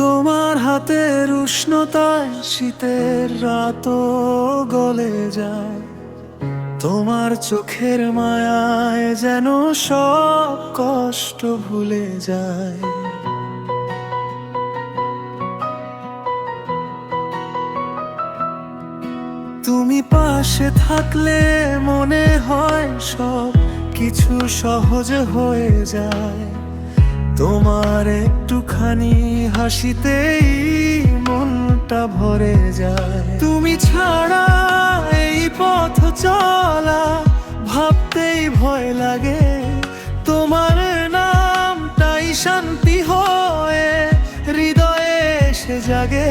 হাতের উষ্ণতায় শীতের রাতও গলে যায়। তোমার চোখের মায়ায় যেন সব কষ্ট ভুলে যায়। তুমি পাশে থাকলে মনে হয় সব কিছু সহজ হয়ে যায়। তোমার একটুখানি হাসিতেই মনটা ভরে যায়। তুমি ছাড়া এই পথ চলা ভাবতেই ভয় লাগে। তোমার নামটাই শান্তি হয়ে হৃদয়ে এসে জাগে।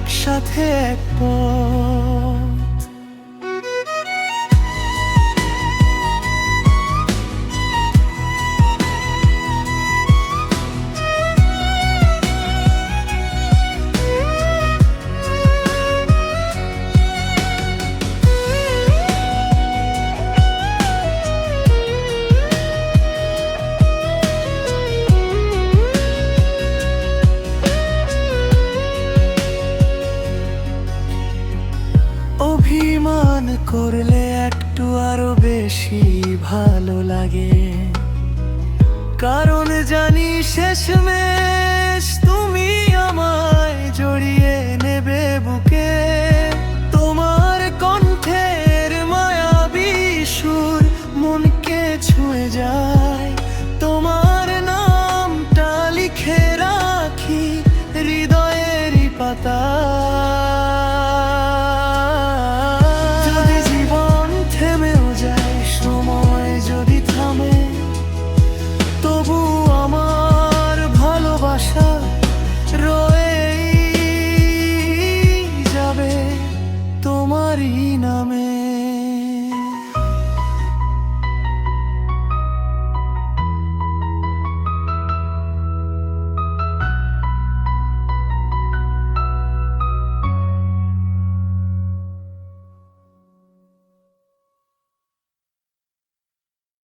একসাথে এক পথ। অভিমান করলে একটু আরও বেশি ভালো লাগে। কারণ জানি শেষ শেষমেশ